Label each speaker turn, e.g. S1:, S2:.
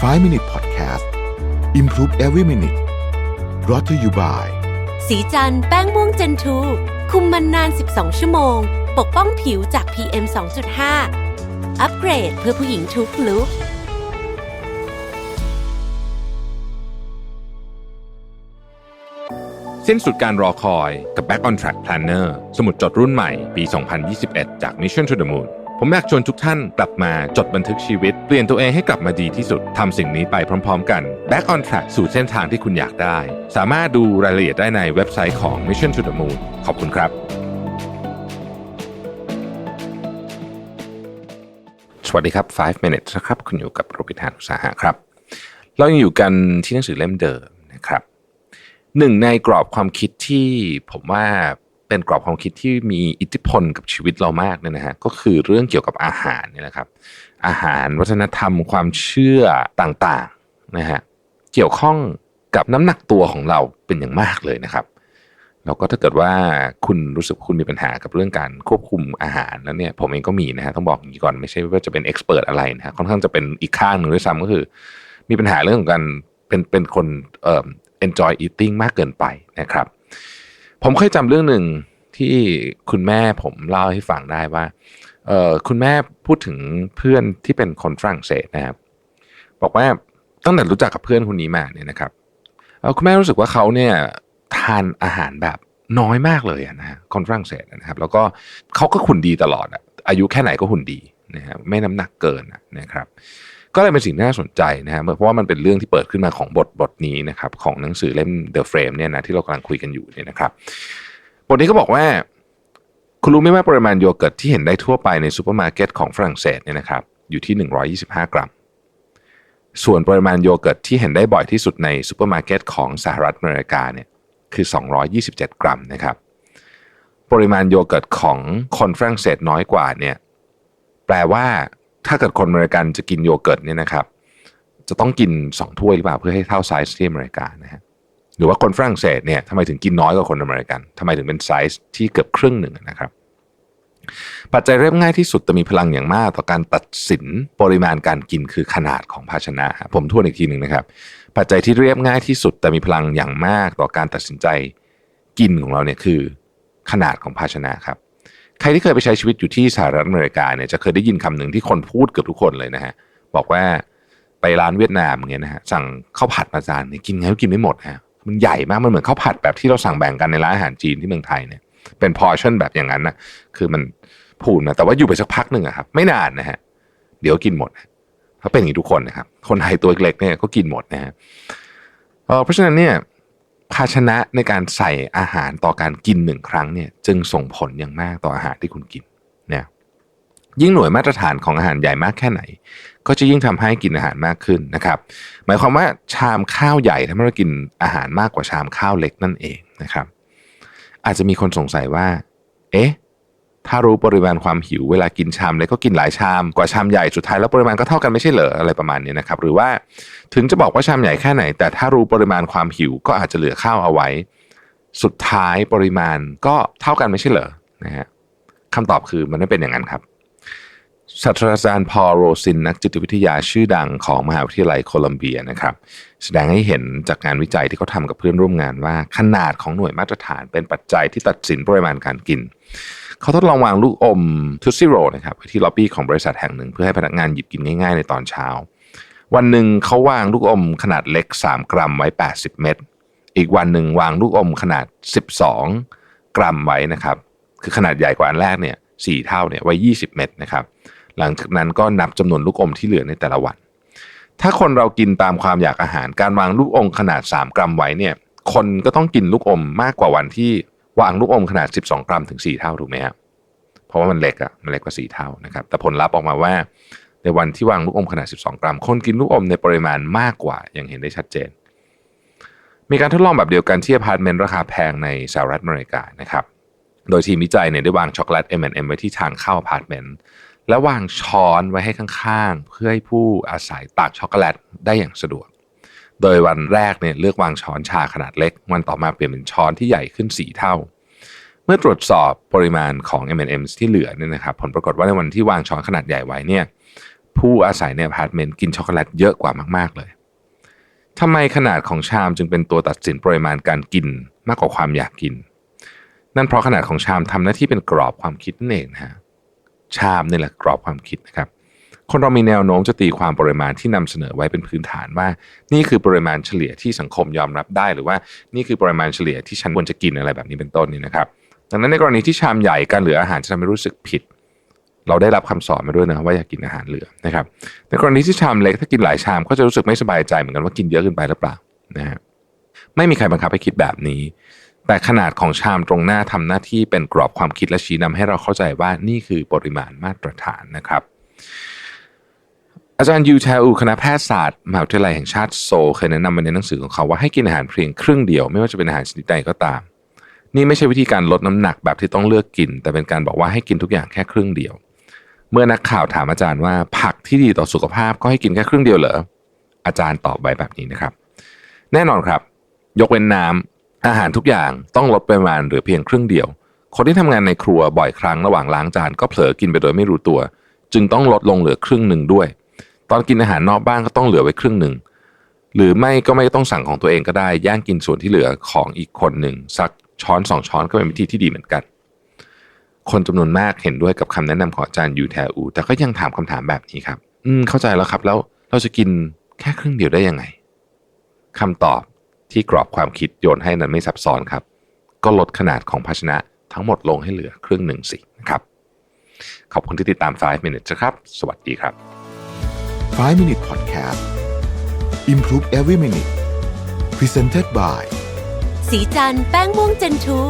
S1: 5 Minute Podcast Improve Every Minute brought to you by
S2: สีจันแป้งม่วงเจนทูคุมมันนาน 12 ชั่วโมง ปกป้องผิวจาก PM 2.5 อัปเกรดเพื่อผู้หญิงทุกลุก
S3: สิ้นสุดการรอคอยกับ Back on Track Planner สมุดจดรุ่นใหม่ปี 2021 จาก Mission to the Moon ผมอยากชวนทุกท่านกลับมาจดบันทึกชีวิต เปลี่ยนตัวเองให้กลับมาดีที่สุดทำสิ่งนี้ไปพร้อม ๆ กัน Back on Track สู่เส้นทางที่คุณอยากได้ สามารถดูรายละเอียดได้ในเว็บไซต์ของ Mission to the Moon ขอบคุณครับสวัสดีครับ 5 minutes นะครับ คุณอยู่กับโรบินทานอุตสาหะครับ เรายังอยู่กันที่หนังสือเล่มเดิมนะครับ หนึ่งในกรอบความคิดที่ผมว่า เป็นกรอบความคิดที่มีอิทธิพลกับชีวิตเรามากเนี่ยนะฮะก็คือเรื่องเกี่ยวกับอาหารเนี่ยนะครับ อาหารวัฒนธรรมความเชื่อต่างๆนะฮะเกี่ยวข้องกับน้ำหนักตัวของเราเป็นอย่างมากเลยนะครับแล้วก็ถ้าเกิดว่าคุณรู้สึกคุณมีปัญหากับเรื่องการควบคุมอาหารแล้วเนี่ยผมเองก็มีนะฮะต้องบอกอย่างนี้ก่อนไม่ใช่ว่าจะเป็นเอ็กซ์เพรสอะไรนะฮะค่อนข้างจะเป็นอีกข้างหนึ่งด้วยซ้ำก็คือ มีปัญหาเรื่องของการเป็นเป็นคนเอ่อ enjoy eating มากเกินไปนะครับ ผมเคยจำเรื่องหนึ่งที่คุณแม่ผมเล่าให้ฟังได้ว่าเออคุณแม่พูดถึงเพื่อนที่เป็นคนฝรั่งเศสนะครับ บอกว่าตั้งแต่รู้จักกับเพื่อนคนนี้มาเนี่ยนะครับเออคุณแม่รู้สึกว่าเขาเนี่ยทานอาหารแบบน้อยมากเลยอะนะฮะคนฝรั่งเศสนะครับ แล้วก็เขาก็หุ่นดีตลอดอะอายุแค่ไหนก็หุ่นดีนะฮะไม่น้ำหนักเกินนะครับ ก็เลยเป็นสิ่งน่าสนใจนะฮะเพราะว่ามันเป็นเรื่องที่เปิดขึ้นมาของบทบทนี้นะครับของหนังสือเล่ม The Frame เนี่ยนะที่เรากำลังคุยกันอยู่เนี่ยนะครับบทนี้ก็บอกว่า คุณรู้ไหมว่าปริมาณโยเกิร์ตที่เห็นได้ทั่วไปในซูเปอร์มาร์เก็ตของฝรั่งเศสเนี่ยนะครับอยู่ที่ 125 กรัม ส่วนปริมาณโยเกิร์ตที่เห็นได้บ่อยที่สุดในซูเปอร์มาร์เก็ตของสหรัฐอเมริกาเนี่ยคือ 227 กรัมนะครับปริมาณโยเกิร์ตของคนฝรั่งเศสน้อยกว่าเนี่ยแปลว่า ถ้าเกิดคนอเมริกันจะกินโยเกิร์ตเนี่ยนะครับ จะต้องกิน 2 ถ้วยหรือเปล่าเพื่อให้เท่าไซส์ที่อเมริกานะฮะหรือว่าคนฝรั่งเศสเนี่ยทำไมถึงกินน้อยกว่าคนอเมริกันทำไมถึงเป็นไซส์ที่เกือบครึ่งหนึ่งนะครับปัจจัยเรียบง่ายที่สุดแต่มีพลังอย่างมาก ต่อการตัดสินปริมาณการกินคือขนาดของภาชนะ ผมทวนอีกทีหนึ่งนะครับ ปัจจัยที่เรียบง่ายที่สุดแต่มีพลังอย่างมากต่อการตัดสินใจกินของเราเนี่ยคือขนาดของภาชนะครับ ใครที่เคยไปใช้ชีวิตอยู่ที่สหรัฐอเมริกาเนี่ยจะเคยได้ยินคำหนึ่งที่คนพูดเกือบทุกคนเลยนะฮะบอกว่าไปร้านเวียดนามอย่างเงี้ยนะฮะสั่งข้าวผัดมาจานเนี่ยกินไงก็กินไม่หมดฮะมันใหญ่มากมันเหมือนข้าวผัดแบบที่เราสั่งแบ่งกันในร้านอาหารจีนที่เมืองไทยเนี่ยเป็นพอร์ชั่นแบบอย่างนั้นนะคือมันพูนนะแต่ว่าอยู่ไปสักพักหนึ่งอะครับไม่นานนะฮะเดี๋ยวกินหมดเขาเป็นอย่างนี้ทุกคนนะครับคนไทยตัวเล็กเนี่ยก็กินหมดนะฮะเเพราะฉะนั้นเนี่ย ภาชนะในการใส่อาหารต่อการกินหนึ่งครั้งเนี่ย จึงส่งผลอย่างมากต่ออาหารที่คุณกินเนี่ยยิ่งหน่วยมาตรฐานของอาหารใหญ่มากแค่ไหน ก็จะยิ่งทำให้กินอาหารมากขึ้นนะครับ หมายความว่าชามข้าวใหญ่ทำให้เรากินอาหารมากกว่าชามข้าวเล็กนั่นเองนะครับ อาจจะมีคนสงสัยว่า เอ๊ะ ถ้ารู้ปริมาณความหิวเวลากินชามเล็กก็กินหลายชามกว่าชามใหญ่สุดท้ายแล้วปริมาณก็เท่ากันไม่ใช่เหรออะไรประมาณนี้นะครับหรือว่าถึงจะบอกว่าชามใหญ่แค่ไหน แต่ถ้ารู้ปริมาณความหิวก็อาจจะเหลือข้าวเอาไว้ สุดท้ายปริมาณก็เท่ากันไม่ใช่เหรอนะฮะคำตอบคือมันไม่เป็นอย่างนั้นครับศาสตราจารย์พอลโรซินนักจิตวิทยาชื่อดังของมหาวิทยาลัยโคลัมเบียนะครับ แสดงให้เห็นจากงานวิจัยที่เขาทำกับเพื่อนร่วมงานว่า ขนาดของหน่วยมาตรฐานเป็นปัจจัยที่ตัดสินปริมาณการกิน เขาทดลองวางลูกอมทุซี่โรนะครับไว้ที่ล็อบบี้ของบริษัทแห่งหนึ่ง เพื่อให้พนักงานหยิบกินง่ายๆ ในตอนเช้า วันหนึ่งเขาวางลูกอมขนาดเล็ก 3 กรัมไว้ 80 เม็ดอีกวันหนึ่งวางลูกอมขนาด 12 กรัมไว้นะครับ คือขนาดใหญ่กว่าอันแรกเนี่ยสเท่าเนี่ยไว้ 20 เม็ดนะครับ หลังจากนั้นก็นับจำนวนลูกอมที่เหลือในแต่ละวัน ถ้าคนเรากินตามความอยากอาหารการวางลูกอมขนาด 3 กรัมไว้เนี่ยคนก็ต้องกินลูกอมมากกว่าวันที่ วางลูกอมขนาด 12 กรัมถึง 4 เท่าถูกไหมครับเพราะว่ามันเล็กอะมันเล็กกว่า 4 เท่านะครับ แต่ผลลัพธ์ออกมาว่า ในวันที่วางลูกอมขนาด 12 กรัม คนกินลูกอมในปริมาณมากกว่า อย่างเห็นได้ชัดเจน มีการทดลองแบบเดียวกันที่อพาร์ตเมนต์ราคาแพงในสหรัฐอเมริกานะครับ โดยทีมวิจัยเนี่ยได้วางช็อกโกแลต M&M ไว้ที่ทางเข้าอพาร์ตเมนต์และวางช้อนไว้ให้ข้างๆ เพื่อให้ผู้อาศัยตักช็อกโกแลตได้อย่างสะดวก โดยวันแรกเนี่ยเลือกวางช้อนชาขนาดเล็ก วันต่อมาเปลี่ยนเป็นช้อนที่ใหญ่ขึ้น 4 เท่า เมื่อตรวจสอบปริมาณของ M&M's ที่เหลือเนี่ยนะครับผลปรากฏว่าในวันที่วางช้อนขนาดใหญ่ไว้เนี่ยผู้อาศัยในอพาร์ตเมนต์กินช็อกโกแลตเยอะกว่ามาก ๆ เลยทำไมขนาดของชามจึงเป็นตัวตัดสินปริมาณการกินมากกว่าความอยากกิน นั่นเพราะขนาดของชามทำหน้าที่เป็นกรอบความคิดนั่นเองนะฮะชามนี่แหละกรอบความคิดนะครับ คนเรามีแนวโน้มจะตีความปริมาณที่นำเสนอไว้เป็นพื้นฐานว่า นี่คือปริมาณเฉลี่ยที่สังคมยอมรับได้ หรือว่านี่คือปริมาณเฉลี่ยที่ฉันควรจะกินอะไรแบบนี้เป็นต้นนี่นะครับ ดังนั้นในกรณีที่ชามใหญ่การเหลืออาหารจะทำให้รู้สึกผิด เราได้รับคำสอนมาด้วยนะว่าอย่ากกินอาหารเหลือนะครับในกรณีที่ชามเล็กถ้ากินหลายชามก็จะรู้สึกไม่สบายใจเหมือนกันว่ากินเยอะเกินไปหรือเปล่านะฮะไม่มีใครบังคับให้คิดแบบนี้ แต่ขนาดของชามตรงหน้าทำหน้าที่เป็นกรอบความคิดและชี้นำให้เราเข้าใจว่านี่คือปริมาณมาตรฐานนะครับ อาจารย์ยูแทอูคณะแพทยศาสตร์มหาวิทยาลัยแห่งชาติโซเคยแนะนำไว้ในหนังสือของเขาว่าให้กินอาหารเพียงครึ่งเดียว ไม่ว่าจะเป็นอาหารชนิดใดก็ตาม นี่ไม่ใช่วิธีการลดน้ำหนักแบบที่ต้องเลือกกิน แต่เป็นการบอกว่าให้กินทุกอย่างแค่ครึ่งเดียว เมื่อนักข่าวถามอาจารย์ว่าผักที่ดีต่อสุขภาพก็ให้กินแค่ครึ่งเดียวเหรออาจารย์ตอบไว้แบบนี้นะครับ แน่นอนครับ ยกเว้นน้ำอาหารทุกอย่างต้องลดปริมาณเหลือเพียงครึ่งเดียว คนที่ทำงานในครัวบ่อยครั้งระหว่างล้างจานก็เผลอกินไปโดยไม่รู้ตัว จึงต้องลดลงเหลือครึ่งหนึ่งด้วย ตอนกินอาหารนอกบ้านก็ต้องเหลือไว้ครึ่งหนึ่งหรือไม่ก็ไม่ต้องสั่งของตัวเองก็ได้ย่างกินส่วนที่เหลือของอีกคนหนึ่งสักช้อนสองช้อนก็เป็นวิธีที่ดีเหมือนกัน คนจำนวนมากเห็นด้วยกับคำแนะนำของอาจารย์ยูแทอูแต่ก็ยังถามคำถามแบบนี้ครับ อืมเข้าใจแล้วครับแล้วเราจะกินแค่ครึ่งเดียวได้ยังไงคำตอบที่กรอบความคิดโยนให้นั้นไม่ซับซ้อนครับ ก็ลดขนาดของภาชนะทั้งหมดลงให้เหลือครึ่งหนึ่งสินะครับ ขอบคุณที่ติดตาม 5 minutes ครับ สวัสดีครับ
S1: 5 Minute Podcast Improve Every Minute Presented by
S2: สีจันแป้งม่วงเจนทู